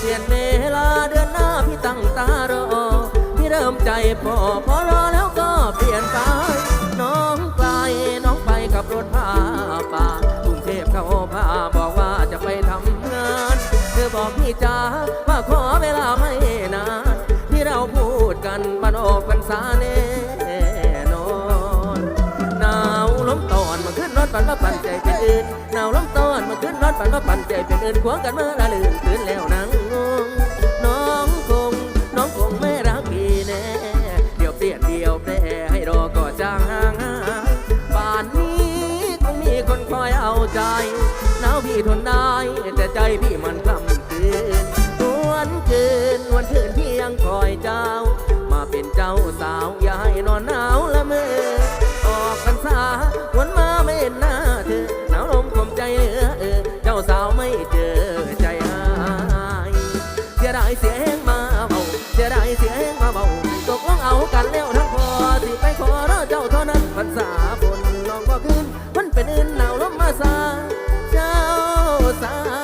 เปลี่ยนเวลาเดือนหน้าพี่ตั้งตารอ พี่เริ่มใจพอพอรอแล้วก็เปลี่ยนไปน้องไกลน้องไปกับรถผ้าป่ากรุงเทพเข้าผ้าบอกว่าจะไปทำงาน เธอบอกพี่จ้าว่าขอเวลาไม่นานที่เราพูดกันมันออกพรรษาเน่นอนหนาวล้มตอนมาขึ้นรถปั่นมาปั่นใจเป็นอื่นหนาวล้มตอนมาขึ้นรถปั่นมาปั่นใจเป็นอื่นขวางกันเมื่อละลืนตื่นแล้วนั่ง คอยเอาใจหนาวพี่ทนได้ แต่ใจพี่มันกลำคืนนวลคืนนวลคืนพี่ยังคอยเจ้า มาเป็นเจ้าสาวย่าให้นอนหนาวละเมอออกพรรษาวันมาไม่เห็นหน้าเธอหนาวลมข่มใจเหลือเออเจ้าสาวไม่เจอใจหายเสียดายเสียแห้งมาเบาเสียดายเสียแห้งมาเบาตกลงเอากันแล้วทั้งพอสิไปขอรอเจ้าเท่านั้นพรรษา passar